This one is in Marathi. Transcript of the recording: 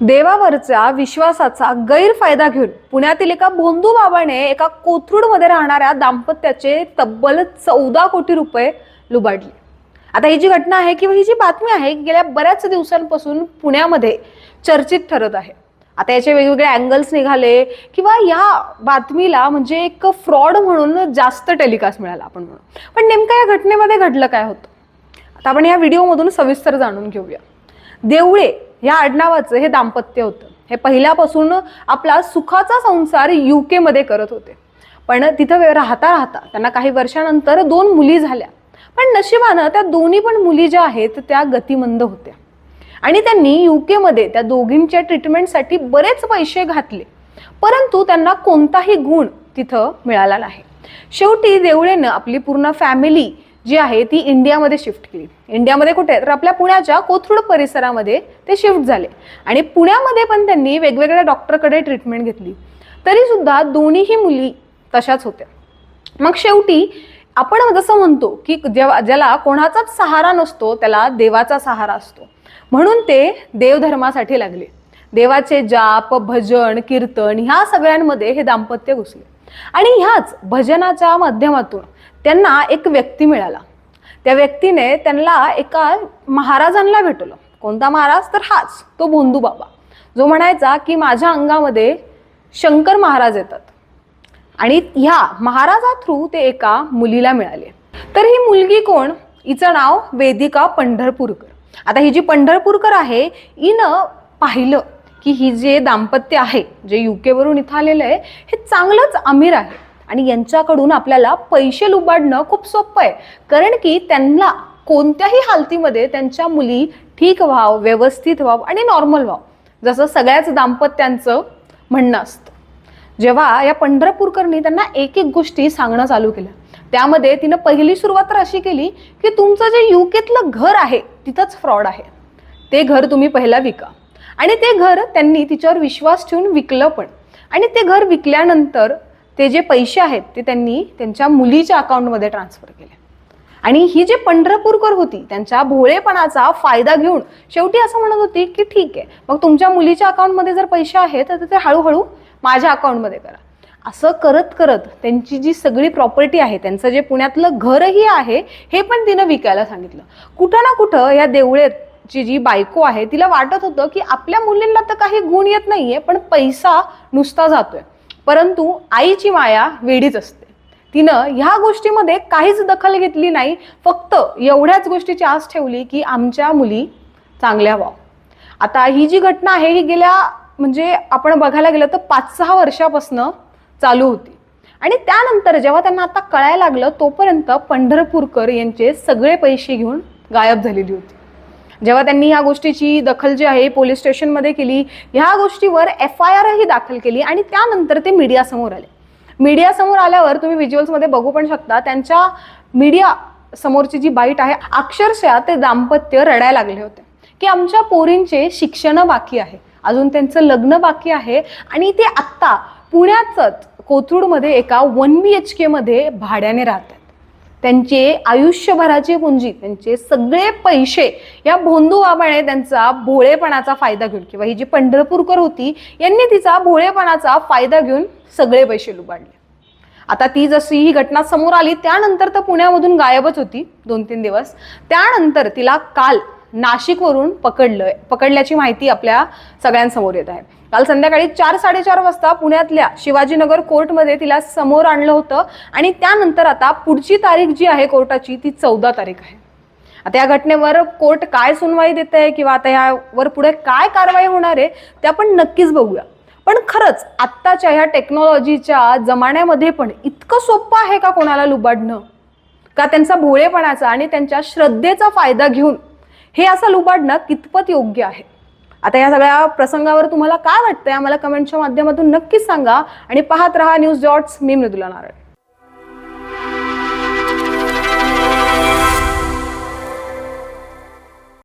देवावरचा विश्वासाचा गैरफायदा घेऊन पुण्यातील एका भोंदू बाबाने एका कोथरूडमध्ये राहणाऱ्या दाम्पत्याचे तब्बल चौदा कोटी रुपये लुबाडले. आता ही जी घटना आहे किंवा ही जी बातमी आहे गेल्या बऱ्याच दिवसांपासून पुण्यामध्ये चर्चित ठरत आहे. आता याचे वेगवेगळे अँगल्स निघाले किंवा या बातमीला म्हणजे एक फ्रॉड म्हणून जास्त टेलिकास्ट मिळाला आपण म्हणून. पण नेमक्या या घटनेमध्ये घडलं काय होतं? आता आपण या व्हिडिओमधून सविस्तर जाणून घेऊया. देवळे ह्या आडनावाचं हे दाम्पत्य होतं. हे पहिल्यापासून आपला सुखाचा संसार युके मध्ये करत होते. पण तिथं राहता राहता त्यांना काही वर्षानंतर दोन मुली झाल्या. पण नशिबानं त्या दोन्ही पण मुली ज्या आहेत त्या गतिमंद होत्या. आणि त्यांनी युकेमध्ये त्या दोघींच्या ट्रीटमेंटसाठी बरेच पैसे घातले. परंतु त्यांना कोणताही गुण तिथं मिळाला नाही. शेवटी देवळेनं आपली पूर्ण फॅमिली जी आहे ती इंडियामध्ये शिफ्ट केली. इंडियामध्ये कुठे तर आपल्या पुण्याच्या कोथरूड परिसरामध्ये ते शिफ्ट झाले. आणि पुण्यामध्ये पण त्यांनी वेगवेगळ्या डॉक्टरकडे ट्रीटमेंट घेतली. तरी सुद्धा दोन्हीही मुली तशाच होत्या. मग शेवटी आपण जसं म्हणतो की जेव्हा ज्याला कोणाचाच सहारा नसतो त्याला देवाचा सहारा असतो. म्हणून ते देवधर्मासाठी लागले. देवाचे जाप भजन कीर्तन ह्या सगळ्यांमध्ये हे दाम्पत्य घुसले. आणि ह्याच भजनाच्या माध्यमातून त्यांना एक व्यक्ती मिळाला. त्या व्यक्तीने त्यांना एका महाराजांना भेटवलं. कोणता महाराज? तर हाच तो भोंदू बाबा. जो म्हणायचा की माझ्या अंगामध्ये शंकर महाराज येतात. आणि ह्या महाराजा थ्रू ते एका मुलीला मिळाले. तर ही मुलगी कोण? हिचं नाव वेदिका पंढरपूरकर. आता ही जी पंढरपूरकर आहे हिनं पाहिलं की ही जे दाम्पत्य आहे जे युकेवरून इथं आलेलं आहे हे चांगलंच अमीर आहे. आणि यांच्याकडून आपल्याला पैसे लुबाडणं खूप सोपं आहे. कारण की त्यांना कोणत्याही हालतीमध्ये त्यांच्या मुली ठीक व्हाव व्यवस्थित व्हाव आणि नॉर्मल व्हाव. जसं सगळ्याच दाम्पत्यांचं म्हणणं असतं. जेव्हा या पंढरपूरकरनी त्यांना एक एक गोष्टी सांगणं चालू केल्या त्यामध्ये तिनं पहिली सुरुवात तर अशी केली की तुमचं जे युकेतलं घर आहे तिथंच फ्रॉड आहे. ते घर तुम्ही पहिला विका. आणि ते घर त्यांनी तिच्यावर विश्वास ठेवून विकलं पण. आणि ते घर विकल्यानंतर ते जे पैसे आहेत ते त्यांनी त्यांच्या मुलीच्या अकाउंटमध्ये ट्रान्सफर केले. आणि ही जी पंढरपूरकर होती त्यांच्या भोळेपणाचा फायदा घेऊन शेवटी असं म्हणत होती की ठीक आहे मग तुमच्या मुलीच्या अकाउंटमध्ये जर पैसे आहेत तर ते हळूहळू माझ्या अकाउंटमध्ये करा. असं करत करत त्यांची जी सगळी प्रॉपर्टी आहे त्यांचं जे पुण्यातलं घरही आहे हे पण तिनं विकायला सांगितलं. कुठं ना कुठं या देवळेत ची जी बायको आहे तिला वाटत होतं की आपल्या मुलींना तर काही गुण येत नाहीये पण पैसा नुसता जातोय. परंतु आईची माया वेडीच असते. तिनं ह्या गोष्टीमध्ये काहीच दखल घेतली नाही फक्त एवढ्याच गोष्टीची आस ठेवली की आमच्या मुली चांगल्या व्हाव. आता ही जी घटना आहे ही गेल्या म्हणजे आपण बघायला गेलं तर पाच सहा वर्षापासनं चालू होती. आणि त्यानंतर जेव्हा त्यांना आता कळायला लागलं तोपर्यंत पंढरपूरकर यांचे सगळे पैसे घेऊन गायब झालेली होती. जेव्हा त्यांनी ह्या गोष्टीची दखल जी आहे पोलीस स्टेशनमध्ये केली ह्या गोष्टीवर एफ आय आरही दाखल केली आणि त्यानंतर ते मीडियासमोर आले. मीडियासमोर आल्यावर तुम्ही व्हिज्युअल्समध्ये बघू पण शकता त्यांच्या मीडिया समोरची जी बाईट आहे अक्षरशः ते दाम्पत्य रडायला लागले होते. की आमच्या पोरींचे शिक्षण बाकी आहे अजून त्यांचं लग्न बाकी आहे आणि ते आत्ता पुण्यातच कोथरूडमध्ये एका वन बी एच केमध्ये भाड्याने राहतात. त्यांचे आयुष्यभराची पुंजी त्यांचे सगळे पैसे या भोंदू बाबाने त्यांचा भोळेपणाचा फायदा घेऊन किंवा ही जी पंढरपूरकर होती यांनी तिचा भोळेपणाचा फायदा घेऊन सगळे पैसे लुबाडले. आता ती जशी ही घटना समोर आली त्यानंतर तर पुण्यामधून गायबच होती दोन तीन दिवस. त्यानंतर तिला काल नाशिकवरून पकडलं पकडल्याची माहिती आपल्या सगळ्यांसमोर येत आहे. काल संध्याकाळी चार साडेचार वाजता पुण्यातल्या शिवाजीनगर कोर्टमध्ये तिला समोर आणलं होतं आणि त्यानंतर आता पुढची तारीख जी आहे कोर्टाची ती चौदा तारीख आहे. आता या घटनेवर कोर्ट काय सुनवाई देत आहे किंवा आता यावर पुढे काय कारवाई होणार आहे ते आपण नक्कीच बघूया. पण खरंच आत्ताच्या ह्या टेक्नॉलॉजीच्या जमान्यामध्ये पण इतकं सोपं आहे का कोणाला लुबाडणं? का त्यांचा भोळेपणाचा आणि त्यांच्या श्रद्धेचा फायदा घेऊन हे असं लुबाडणं कितपत योग्य आहे? आता या सगळ्या प्रसंगावर तुम्हाला काय वाटतंय? आम्हाला कमेंटच्या माध्यमातून नक्कीच सांगा आणि पाहत रहा न्यूज डॉट्स मी मृदुला नारायण.